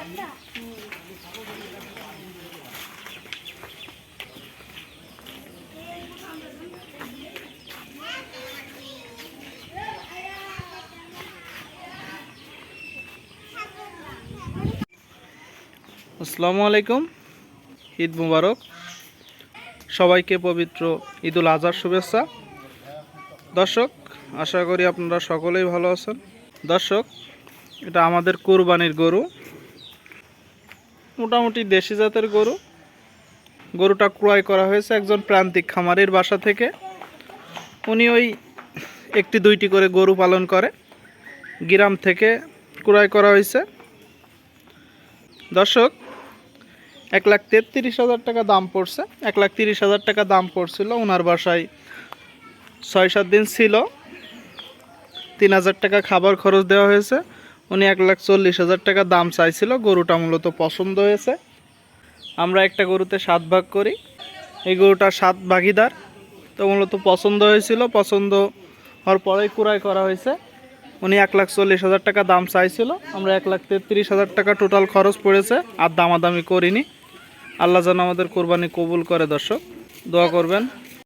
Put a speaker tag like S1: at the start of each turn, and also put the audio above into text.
S1: আসসালামু আলাইকুম। ঈদ মুবারক। সবাইকে পবিত্র ঈদুল আজহার শুভেচ্ছা। দর্শক, আশা করি আপনারা সকলেই ভালো আছেন। দর্শক, এটা আমাদের কোরবানির গরু। মোটামুটি দেশি জাতের গরু। গরুটা ক্রয় করা হয়েছে একজন প্রান্তিক খামারের বাসা থেকে। উনি ওই একটি দুইটি করে গরু পালন করে। গ্রাম থেকে ক্রয় করা হয়েছে। দর্শক, এক লাখ তেত্রিশ হাজার টাকা দাম পড়ছে। এক লাখ তিরিশ হাজার টাকা দাম পড়ছিল। ওনার বাসায় ছয় সাত দিন ছিল। তিন হাজার টাকা খাবার খরচ দেওয়া হয়েছে। উনি এক লাখ চল্লিশ হাজার টাকা দাম চাইছিল, গরুটা মূলত পছন্দ হয়েছে। আমরা একটা গরুতে সাত ভাগ করি। এই গরুটা সাত ভাগিদার, তো মূলত পছন্দ হয়েছিল, পছন্দ হওয়ার পরেই কুড়াই করা হয়েছে। উনি এক লাখ চল্লিশ হাজার টাকা দাম চাইছিল, আমরা এক লাখ তেত্রিশ হাজার টাকা টোটাল খরচ পড়েছে, আর দামাদামি করিনি। আল্লাহ যেন আমাদের কোরবানি কবুল করে, দর্শক, দোয়া করবেন।